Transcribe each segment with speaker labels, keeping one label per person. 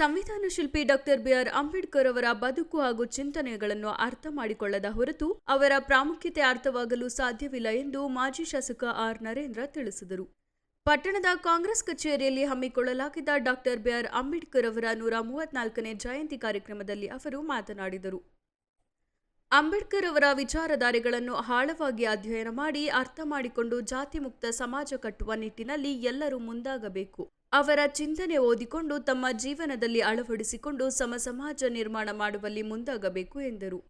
Speaker 1: ಸಂವಿಧಾನ ಶಿಲ್ಪಿ doctor B R Ambedkar ಅವರ ಬದುಕು ಹಾಗೂ ಚಿಂತನೆಗಳನ್ನು ಅರ್ಥ ಮಾಡಿಕೊಳ್ಳದ ಹೊರತು ಅವರ ಪ್ರಾಮುಖ್ಯತೆ ಅರ್ಥವಾಗಲು ಸಾಧ್ಯವಿಲ್ಲ ಎಂದು ಮಾಜಿ ಶಾಸಕ ಆರ್ ನರೇಂದ್ರ ತಿಳಿಸಿದರು. ಪಟ್ಟಣದ ಕಾಂಗ್ರೆಸ್ ಕಚೇರಿಯಲ್ಲಿ ಹಮ್ಮಿಕೊಳ್ಳಲಾಗಿದ್ದ ಡಾಕ್ಟರ್ ಬಿಆರ್ ಅಂಬೇಡ್ಕರ್ ಅವರ ನೂರ ಮೂವತ್ನಾಲ್ಕನೇ ಜಯಂತಿ ಕಾರ್ಯಕ್ರಮದಲ್ಲಿ ಅವರು ಮಾತನಾಡಿದರು. ಅಂಬೇಡ್ಕರ್ ಅವರ ವಿಚಾರಧಾರೆಗಳನ್ನು ಆಳವಾಗಿ ಅಧ್ಯಯನ ಮಾಡಿ ಅರ್ಥ ಮಾಡಿಕೊಂಡು ಜಾತಿ ಮುಕ್ತ ಸಮಾಜ ಕಟ್ಟುವ ನಿಟ್ಟಿನಲ್ಲಿ ಎಲ್ಲರೂ ಮುಂದಾಗಬೇಕು. ಅವರ ಚಿಂತನೆ ಓದಿಕೊಂಡು ತಮ್ಮ ಜೀವನದಲ್ಲಿ ಅಳವಡಿಸಿಕೊಂಡು ಸಮ ಸಮಾಜ ನಿರ್ಮಾಣ ಮಾಡುವಲ್ಲಿ ಮುಂದಾಗಬೇಕು ಎಂದರು.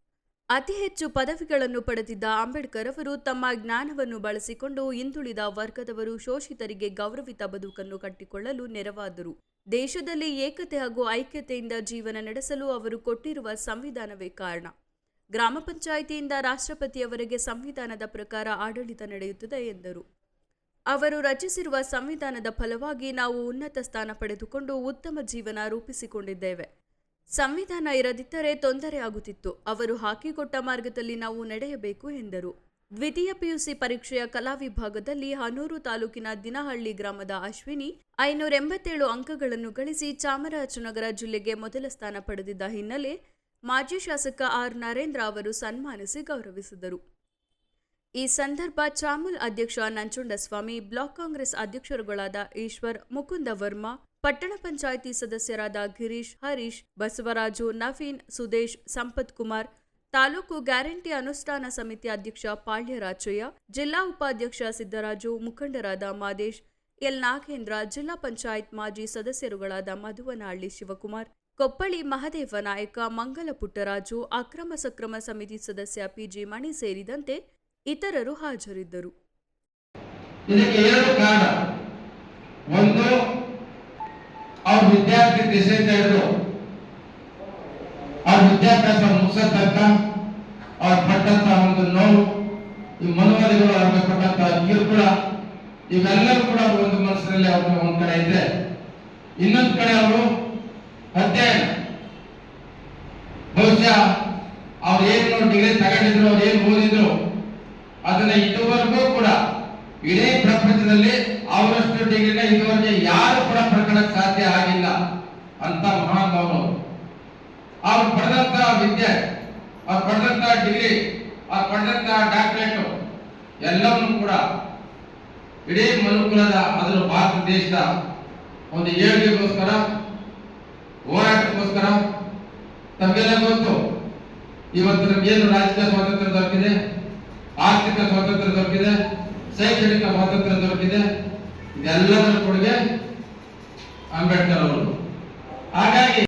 Speaker 1: ಅತಿ ಹೆಚ್ಚು ಪದವಿಗಳನ್ನು ಪಡೆದಿದ್ದ ಅಂಬೇಡ್ಕರ್ ಅವರು ತಮ್ಮ ಜ್ಞಾನವನ್ನು ಬಳಸಿಕೊಂಡು ಹಿಂದುಳಿದ ವರ್ಗದವರು ಶೋಷಿತರಿಗೆ ಗೌರವಿತ ಬದುಕನ್ನು ಕಟ್ಟಿಕೊಳ್ಳಲು ನೆರವಾದರು. ದೇಶದಲ್ಲಿ ಏಕತೆ ಹಾಗೂ ಐಕ್ಯತೆಯಿಂದ ಜೀವನ ನಡೆಸಲು ಅವರು ಕೊಟ್ಟಿರುವ ಸಂವಿಧಾನವೇ ಕಾರಣ. ಗ್ರಾಮ ಪಂಚಾಯಿತಿಯಿಂದ ರಾಷ್ಟ್ರಪತಿಯವರೆಗೆ ಸಂವಿಧಾನದ ಪ್ರಕಾರ ಆಡಳಿತ ನಡೆಯುತ್ತದೆ ಎಂದರು. ಅವರು ರಚಿಸಿರುವ ಸಂವಿಧಾನದ ಫಲವಾಗಿ ನಾವು ಉನ್ನತ ಸ್ಥಾನ ಪಡೆದುಕೊಂಡು ಉತ್ತಮ ಜೀವನ ರೂಪಿಸಿಕೊಂಡಿದ್ದೇವೆ. ಸಂವಿಧಾನ ಇರದಿದ್ದರೆ ತೊಂದರೆ ಆಗುತ್ತಿತ್ತು. ಅವರು ಹಾಕಿಕೊಟ್ಟ ಮಾರ್ಗದಲ್ಲಿ ನಾವು ನಡೆಯಬೇಕು ಎಂದರು. ದ್ವಿತೀಯ ಪಿಯುಸಿ ಪರೀಕ್ಷೆಯ ಕಲಾ ವಿಭಾಗದಲ್ಲಿ ಹನೂರು ತಾಲೂಕಿನ ದಿನಹಳ್ಳಿ ಗ್ರಾಮದ ಅಶ್ವಿನಿ ಐನೂರ ಎಂಬತ್ತೇಳು ಅಂಕಗಳನ್ನು ಗಳಿಸಿ ಚಾಮರಾಜನಗರ ಜಿಲ್ಲೆಗೆ ಮೊದಲ ಸ್ಥಾನ ಪಡೆದಿದ್ದ ಹಿನ್ನೆಲೆ ಮಾಜಿ ಶಾಸಕ ಆರ್ ನರೇಂದ್ರ ಅವರು ಸನ್ಮಾನಿಸಿ ಗೌರವಿಸಿದರು. ಈ ಸಂದರ್ಭ ಚಾಮುಲ್ ಅಧ್ಯಕ್ಷ ನಂಜುಂಡಸ್ವಾಮಿ ಬ್ಲಾಕ್ ಕಾಂಗ್ರೆಸ್ ಅಧ್ಯಕ್ಷರುಗಳಾದ ಈಶ್ವರ್, ಮುಕುಂದ ವರ್ಮಾ, ಪಟ್ಟಣ ಪಂಚಾಯಿತಿ ಸದಸ್ಯರಾದ ಗಿರೀಶ್, ಹರೀಶ್, ಬಸವರಾಜು, ನವೀನ್, ಸುದೇಶ್, ಸಂಪತ್ ಕುಮಾರ್, ತಾಲೂಕು ಗ್ಯಾರಂಟಿ ಅನುಷ್ಠಾನ ಸಮಿತಿ ಅಧ್ಯಕ್ಷ ಪಾಳ್ಯರಾಚಯ್ಯ, ಜಿಲ್ಲಾ ಉಪಾಧ್ಯಕ್ಷ ಸಿದ್ದರಾಜು, ಮುಖಂಡರಾದ ಮಾದೇಶ್, ಎಲ್ ನಾಗೇಂದ್ರ, ಜಿಲ್ಲಾ ಪಂಚಾಯತ್ ಮಾಜಿ ಸದಸ್ಯರುಗಳಾದ ಮಧುವನಹಳ್ಳಿ ಶಿವಕುಮಾರ್, ಕೊಪ್ಪಳಿ ಮಹದೇವ ನಾಯಕ ಮಂಗಲ ಪುಟ್ಟರಾಜು ಅಕ್ರಮ ಸಕ್ರಮ ಸಮಿತಿ ಸದಸ್ಯ ಪಿಜಿ ಮಣಿ ಸೇರಿದಂತೆ ಇತರರು ಹಾಜರಿದ್ದರು.
Speaker 2: ಇದಕ್ಕೆ ಎರಡು ಕಾರಣ. ಒಂದು, ಅವ್ರ ವಿದ್ಯಾರ್ಥಿ ದಿಸೆಯಿಂದ ಹಿಡಿದು ಅವ್ರ ವಿದ್ಯಾಭ್ಯಾಸ ಮುಗಿಸೋ ತನಕ ಅವ್ರು ಪಟ್ಟಂತ ಒಂದು ನೋವು, ಈ ಮನುವಾದಿಗಳು ಅವ್ರಿಗೆ ಕೊಟ್ಟಂತ ಕಿರುಕುಳ ಇವೆಲ್ಲವೂ ಕೂಡ ಒಂದು ಮನಸ್ಸಿನಲ್ಲಿ ಅವ್ರಿಗೆ ಒಂದ್ ಕಡೆ ಇದ್ರೆ. ಇನ್ನೊಂದು ಕಡೆ ಅವರು ಅಧ್ಯಯನ. ಅದನ್ನ ಇದುವರೆಗೂ ಕೂಡ ಇಡೀ ಪ್ರಪಂಚದಲ್ಲಿ ಅವರಷ್ಟು ಡಿಗ್ರಿನ ಇದುವರೆಗೆ ಯಾರು ಕೂಡ ಪಡ್ಕೊಳ್ಳಕ್ ಸಾಧ್ಯ ಆಗಿಲ್ಲ ಅಂತ ಮಹಾನ್ ಅವರು. ಅವ್ರು ಪಡೆದಂತ ವಿದ್ಯೆ, ಅವ್ರು ಪಡೆದಂತ ಡಿಗ್ರಿ ಅವ್ರು ಪಡೆದಂತ ಡಾಕ್ಟರೇಟ್ ಎಲ್ಲವನ್ನು ಕೂಡ ಇಡೀ ಮನುಕುಲದ ಅದರ ಭಾರತ ದೇಶದ ಒಂದು ಏಳಿಗೆಗೋಸ್ಕರ, ಹೋರಾಟಕ್ಕೋಸ್ಕರ, ತಮಗೆಲ್ಲ ಗೊತ್ತು, ಇವತ್ತು ನಮ್ಗೇನು ರಾಜಕೀಯ ಸ್ವಾತಂತ್ರ್ಯ ದೊರಕಿದೆ? ಆರ್ಥಿಕ ಸ್ವಾತಂತ್ರ್ಯ ದೊರಕಿದೆ ಶೈಕ್ಷಣಿಕ ಸ್ವಾತಂತ್ರ್ಯ ದೊರಕಿದೆ. ಇದೆಲ್ಲದರ ಕೊಡುಗೆ ಅಂಬೇಡ್ಕರ್ ಅವರು. ಹಾಗಾಗಿ